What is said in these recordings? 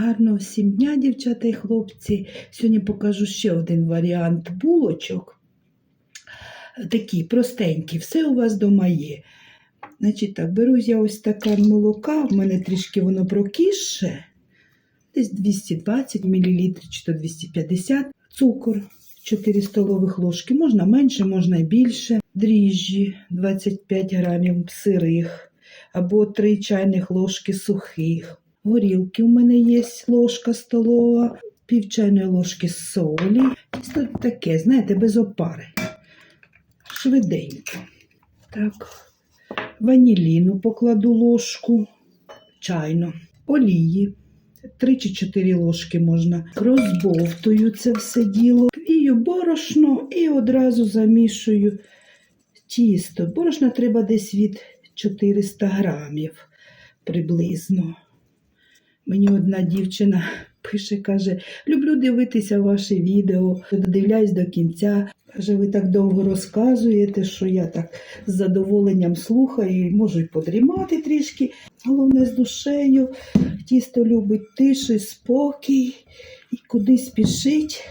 Гарного всім дня, дівчата і хлопці. Сьогодні покажу ще один варіант булочок. Такі простенькі, все у вас вдома є. Значить так, беру я ось стакан молока, в мене трішки воно прокисше, десь 220 мл чи то 250 цукор, 4 столових ложки, можна менше, можна більше. Дріжджі 25 грамів сирих або 3 чайних ложки сухих. Горілки у мене є ложка столова, пів чайної ложки солі. Тісто таке, знаєте, без опари. Швиденько. Так. Ваніліну покладу ложку, чайну, олії. Три чи чотири ложки можна. Розбовтую це все діло. Вію борошно і одразу замішую тісто. Борошна треба десь від 400 грамів приблизно. Мені одна дівчина пише, каже, люблю дивитися ваші відео, додивляюсь до кінця. Каже, ви так довго розказуєте, що я так з задоволенням слухаю і можу й подрімати трішки. Головне з душею. Тісто любить тишу, спокій і куди спішить.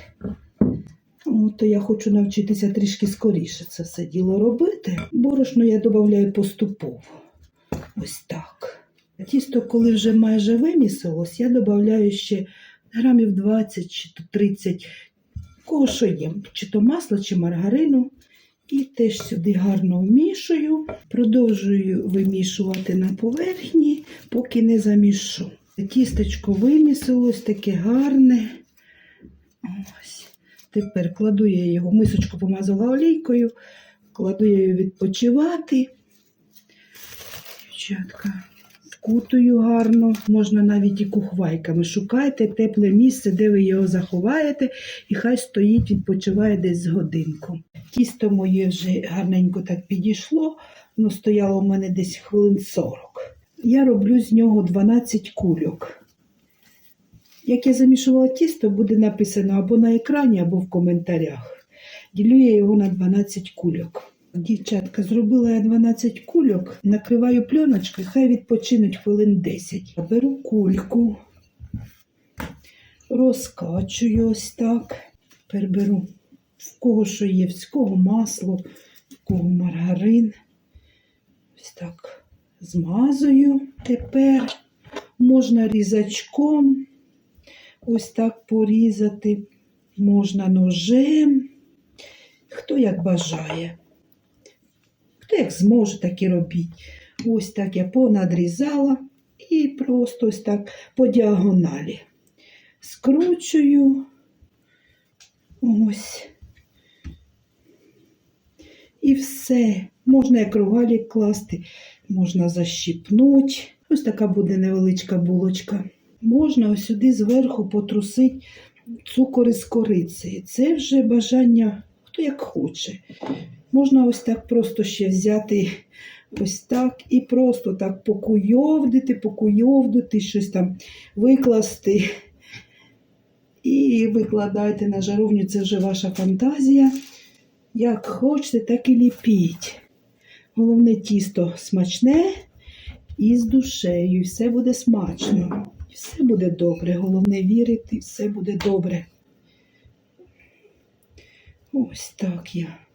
От, то я хочу навчитися трішки скоріше це все діло робити. Борошно я додаю поступово. Ось так. Тісто, коли вже майже вимісилось, я додаю ще грамів 20 чи 30, кого що є, чи то масло, чи маргарину. І теж сюди гарно вмішую, продовжую вимішувати на поверхні, поки не замішу. Тістечко вимісилось, таке гарне. Ось. Тепер кладу я його, мисочку помазала олійкою, кладу я її відпочивати. Дівчатка, вкутую гарно, можна навіть і кухвайками. Шукайте тепле місце, де ви його заховаєте, і хай стоїть, відпочиває десь з годинку. Тісто моє вже гарненько так підійшло, воно стояло у мене десь хвилин 40. Я роблю з нього 12 кульок. Як я замішувала тісто, буде написано або на екрані, або в коментарях. Ділю я його на 12 кульок. Дівчатка, зробила я 12 кульок, накриваю пленочкою, хай відпочинуть хвилин 10. Беру кульку, розкачую ось так. Тепер беру в кого що є, в кого масло, в кого маргарин. Ось так змазую. Тепер можна різачком ось так порізати, можна ножем. Хто як бажає. Хто як зможе, так і робіть. Ось так я понадрізала і просто ось так по діагоналі. Скручую. Ось. І все. Можна як рогалік класти, можна защіпнути. Ось така буде невеличка булочка. Можна ось сюди зверху потрусити цукор із корицею. Це вже бажання, хто як хоче. Можна ось так просто ще взяти ось так і просто так покуйовдити, покуйовдити, щось там викласти. І викладайте на жаровню, це вже ваша фантазія. Як хочете, так і ліпіть. Головне тісто смачне і з душею. Все буде смачно. Все буде добре. Головне вірити, все буде добре. Ось так я.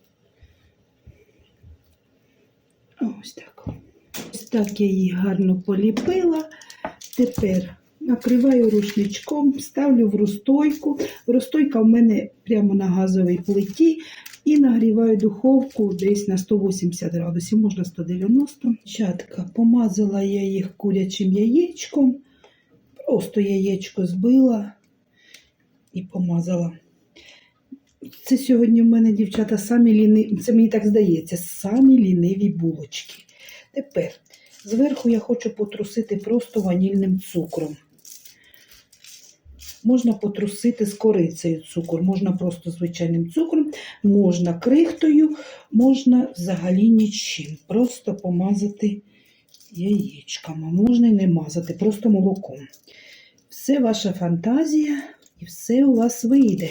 Ось так. Ось так я її гарно поліпила. Тепер накриваю рушничком, ставлю в розстойку. Розстойка в мене прямо на газовій плиті. І нагріваю духовку десь на 180 градусів, можна 190. Чатка, помазала я їх курячим яєчком. Просто яєчко збила і помазала. Це сьогодні в мене, дівчата, самі ліниві, це мені так здається, самі ліниві булочки. Тепер зверху я хочу потрусити просто ванільним цукром. Можна потрусити з корицею цукор, можна просто звичайним цукром, можна крихтою, можна взагалі нічим. Просто помазати яєчками. Можна і не мазати, просто молоком. Все ваша фантазія і все у вас вийде.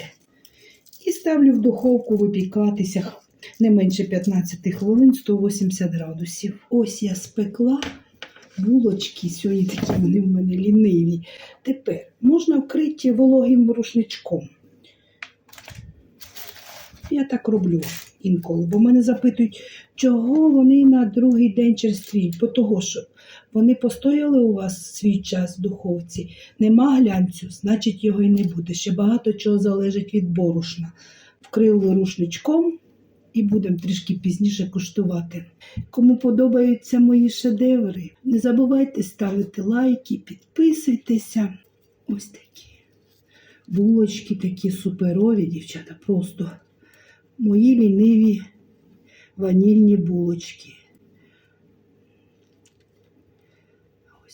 І ставлю в духовку випікатися не менше 15 хвилин 180 градусів. Ось я спекла булочки. Сьогодні такі вони в мене ліниві. Тепер можна вкриті вологим рушничком. Я так роблю інколи, бо мене запитують, чого вони на другий день черствіють. Бо того, що вони постояли у вас свій час духовці, нема глянцю, значить його і не буде. Ще багато чого залежить від борошна. Вкрили рушничком і будемо трішки пізніше куштувати. Кому подобаються мої шедеври, не забувайте ставити лайки, підписуйтеся. Ось такі булочки, такі суперові, дівчата, просто мої ліниві ванільні булочки. Ось